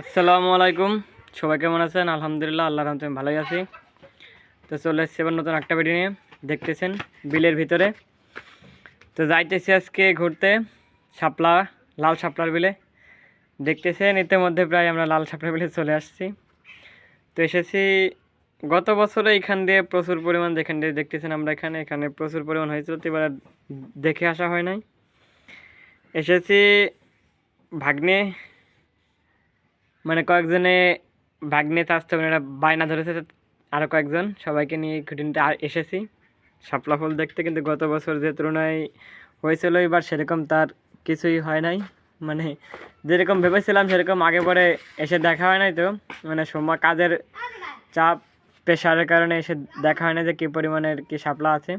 আসসালামু আলাইকুম। সবাই কেমন আছেন? আলহামদুলিল্লাহ আল্লাহ রহমতে আমি ভালোই আছি। তো চলে এসছি এবার নতুন একটা ভিডিও নিয়ে। দেখতেছেন বিলের ভিতরে। তো যাইতেছি আজকে ঘুরতে, শাপলা, লাল শাপলার বিলে। দেখতেছেন, ইতিমধ্যে প্রায় আমরা লাল শাপলার বিলে চলে আসছি। তো এসেছি, গত বছরে এখান দিয়ে প্রচুর পরিমাণ, যেখান দিয়ে দেখতেছেন আমরা এখানে এখানে প্রচুর পরিমাণ হয়েছিল, তো এবার দেখে আসা হয় নাই। এসেছি ভাগ্নে মানে কয়েকজনে ভাগ্নে চাষতে ওনারা বায়না ধরেছে আরও কয়েকজন। সবাইকে নিয়ে খুঁটিনটা এসেছি। শাপলা ফুল দেখতে কিন্তু গত বছর যে তুলনায় হয়েছিল, এবার সেরকম তার কিছুই হয় নাই। মানে যেরকম ভেবেছিলাম, সেরকম আগে পরে এসে দেখা হয় নাই তো। মানে সময় কাজের চাপ প্রেশারের কারণে এসে দেখা হয় না যে কী পরিমাণের কি শাপলা আছে।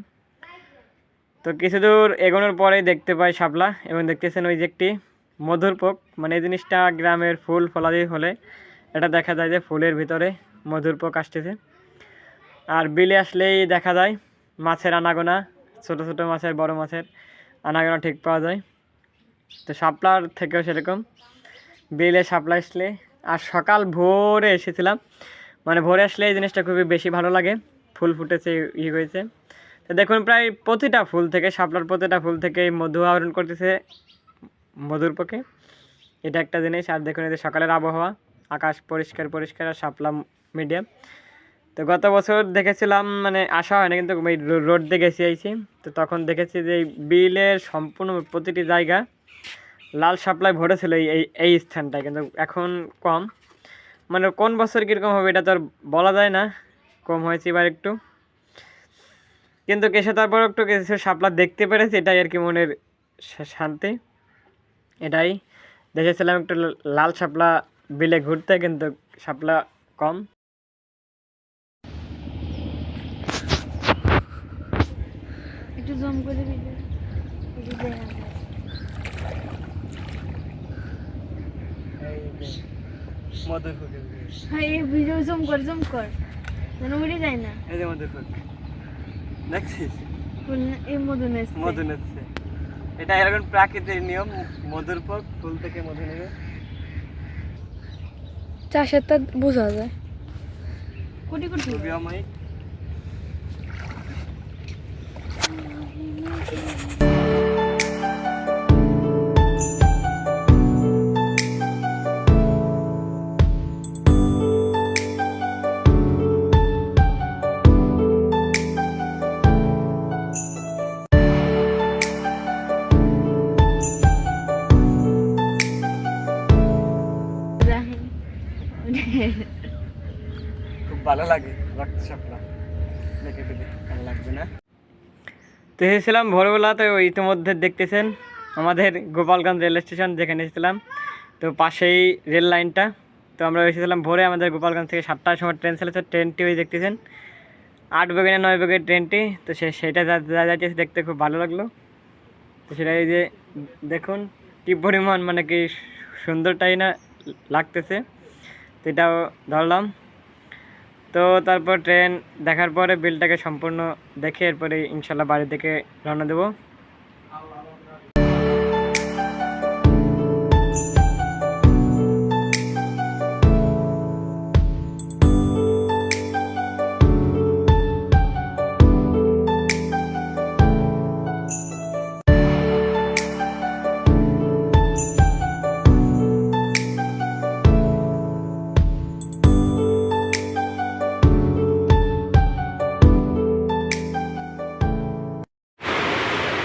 তো কিছু দূর এগোনোর পরেই দেখতে পাই শাপলা, এবং দেখতেছেন ওই যে একটি মধুর পোক। মানে এই জিনিসটা গ্রামের ফুল ফলাদি হলে এটা দেখা যায় যে ফুলের ভিতরে মধুর পোক আসতেছে। আর বিলে আসলেই দেখা যায় মাছের আনাগোনা, ছোট ছোট মাছের, বড় মাছের আনাগোনা ঠিক পাওয়া যায়। তো শাপলার থেকেও সেরকম। বিলে শাপলা আসলে, আর সকাল ভোরে এসেছিলাম। মানে ভোরে আসলে এই জিনিসটা খুবই বেশি ভালো লাগে। ফুল ফুটেছে, ই হয়েছে। তো দেখুন, প্রায় প্রতিটা ফুল থেকে, শাপলার প্রতিটা ফুল থেকে মধু আহরণ করতেছে। মধুর পক্ষে। এটা একটা জিনিস, আর দেখুন এদের সকালের আবহাওয়া, আকাশ পরিষ্কার পরিষ্কার আর সাপলা মিডিয়াম। তো গত বছর দেখেছিলাম মানে আসা হয় না কিন্তু রো- রোড দিয়ে গেছি আইছি। তো তখন দেখেছি যে এই বিলের সম্পূর্ণ প্রতিটি জায়গা লাল শাপলায় ভরেছিল এই, এই- এই স্থানটায়, কিন্তু এখন কম। মানে কোন বছর কীরকম হবে এটা তো আর বলা যায় না, কম হয়েছে এবার একটু। কিন্তু কেসে তারপর একটু কিছু সাপলা দেখতে পেরেছি, এটাই আর কি মনের শান্তি। এটাই। দেখেছিলাম একটু লাল শাপলা বিলে ঘুরতে কিন্তু শাপলা কম। একটু জম করে হ্যাঁ এই ভিডিও জম কর জম কর। যেন উড়ে যায় না। এই যে মধুর দেখছিস? এই মধু নেছে মধু নিচ্ছে এটা এরকম প্রাকৃতিক নিয়ম মধুর পর ফুল থেকে মধু নেবে চাষের চাষেরটা বোঝা যায়। কোটি কোটি। খুবই খুব ভালো লাগে তো এসেছিলাম ভোরবেলা তো ইতিমধ্যে দেখতেছেন আমাদের গোপালগঞ্জ রেল স্টেশন যেখানে এসেছিলাম। তো পাশেই রেল লাইনটা। তো আমরা এসেছিলাম ভোরে আমাদের গোপালগঞ্জ থেকে সাতটার সময় ট্রেন চলেছে ট্রেনটি ওই দেখতেছেন। আট বেগে না নয় বেগের ট্রেনটি, তো সে সেটা যা- যা যাইতেছে দেখতে খুব ভালো লাগল। তো সেটা এই যে দেখুন, কী পরিমাণ মানে কি সুন্দরটাই না লাগতেছে। তো এটাও ধরলাম। তো তারপর ট্রেন দেখার পরে বিলটাকে সম্পূর্ণ দেখে এরপরে ইনশাল্লাহ বাড়ি থেকে রওনা দেবো।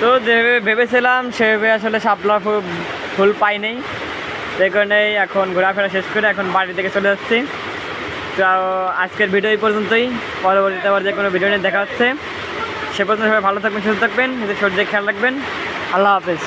তো যেভাবে ভেবেছিলাম সেভাবে আসলে শাপলা ফুল ফুল পাইনি। সেই কারণেই এখন ঘোরাফেরা শেষ করে এখন বাড়ি থেকে চলে যাচ্ছি। তো আজকের ভিডিও এই পর্যন্তই। পরবর্তীতে আবার যে কোনো ভিডিও নিয়ে দেখা হচ্ছে। সে পর্যন্ত সবাই ভালো থাকবেন, সুস্থ থাকবেন, নিজের শরীরের খেয়াল রাখবেন। আল্লাহ হাফেজ।